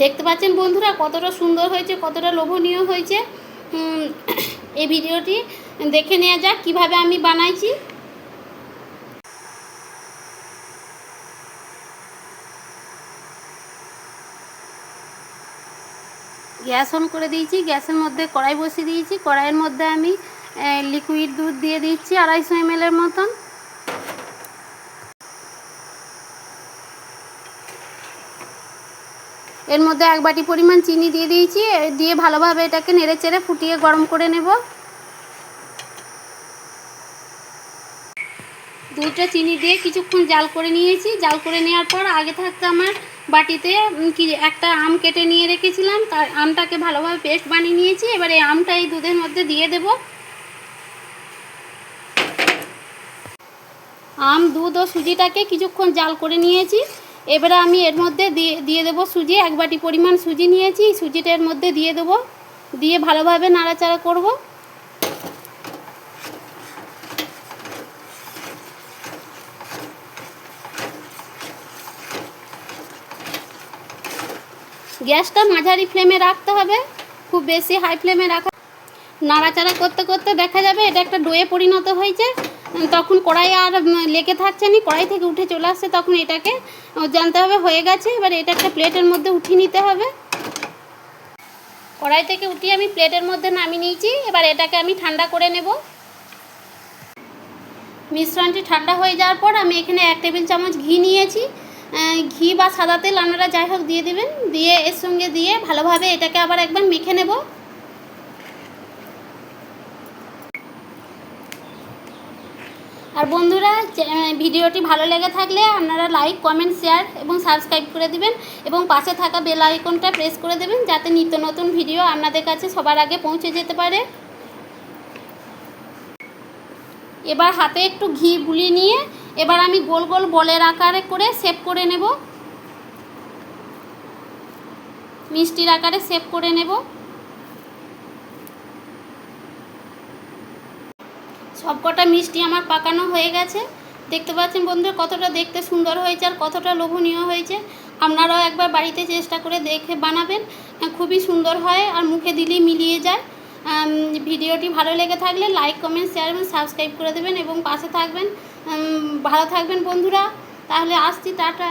দেখতে পাচ্ছেন বন্ধুরা কতটা সুন্দর হয়েছে, কতটা লোভনীয় হয়েছে। এই ভিডিওটি দেখে নেওয়া যাক কীভাবে আমি বানাইছি। গ্যাস অন করে দিয়েছি, গ্যাসের মধ্যে কড়াই বসিয়ে দিয়েছি, কড়াইয়ের মধ্যে আমি লিকুইড দুধ দিয়ে দিচ্ছি আড়াইশো এমএলের মতন। এর মধ্যে এক বাটি পরিমাণ চিনি দিয়ে দিয়েছি দিয়ে ভালোভাবে এটাকে নেড়ে চেড়ে ফুটিয়ে গরম করে নেব। দুধটা চিনি দিয়ে কিছুক্ষণ জাল করে নিয়েছি। জাল করে নেওয়ার পর আগে থাকতে আমার বাটিতে কি একটা আম কেটে নিয়ে রেখেছিলাম, তার আমটাকে ভালোভাবে পেস্ট বানিয়ে নিয়েছি। এবার এই আমটা এই দুধের মধ্যে দিয়ে দেব। আম, দুধ ও সুজিটাকে কিছুক্ষণ জাল করে নিয়েছি। এবারে আমি এর মধ্যে দিয়ে দিয়ে দেবো সুজি, এক বাটি পরিমাণ সুজি নিয়েছি সুজিটা এর মধ্যে দিয়ে দেবো, দিয়ে ভালোভাবে নাড়াচাড়া করব। গ্যাসটা মাঝারি ফ্লেমে রাখতে হবে, খুব বেশি হাই ফ্লেমে রাখা। নাড়াচাড়া করতে করতে দেখা যাবে এটা একটা ডোয়ে পরিণত হয়েছে। তখন কড়াই আর লেগে থাকছে না কড়াই থেকে উঠে চলে আসছে, তখন এটাকে জানতে হবে, হয়ে গেছে, এবার এটা একটা প্লেটের মধ্যে উঠিয়ে নিতে হবে। কড়াই থেকে উঠিয়ে আমি প্লেটের মধ্যে নামিয়ে নিয়েছি, এবার এটাকে আমি ঠান্ডা করে নেব। মিশ্রণটি ঠান্ডা হয়ে যাওয়ার পর আমি এখানে এক টেবিল চামচ ঘি নিয়েছি। ঘি বা সাদা তেল আপনারা যাই হোক দিয়ে দেবেন, দিয়ে এর সঙ্গে দিয়ে ভালোভাবে এটাকে আবার একবার মেখে নেব। আর বন্ধুরা ভিডিওটি ভালো লেগে থাকলে আপনারা লাইক, কমেন্ট, শেয়ার এবং সাবস্ক্রাইব করে দিবেন এবং পাশে থাকা বেল আইকনটা প্রেস করে দেবেন যাতে নিত্য নতুন ভিডিও আপনাদের কাছে সবার আগে পৌঁছে যেতে পারে। এবার হাতে একটু ঘি বুলিয়ে নিয়ে এবার আমি গোল গোল বলের আকারে করে শেপ করে নেব। মিষ্টির আকারে শেপ করে নেব। সবকটা মিষ্টি আমার পাকানো হয়ে গেছে। দেখতে পাচ্ছেন বন্ধুরা কতটা দেখতে সুন্দর হয়েছে আর কতটা লোভনীয় হয়েছে। আপনারাও একবার বাড়িতে চেষ্টা করে দেখে বানাবেন। আহ, খুবই সুন্দর হয় আর মুখে দিলেই মিলিয়ে যায়। ভিডিওটি ভালো লেগে থাকলে লাইক কমেন্ট শেয়ার এবং সাবস্ক্রাইব করে দেবেন এবং পাশে থাকবেন। ভালো থাকবেন বন্ধুরা। তাহলে আসছি টাটা।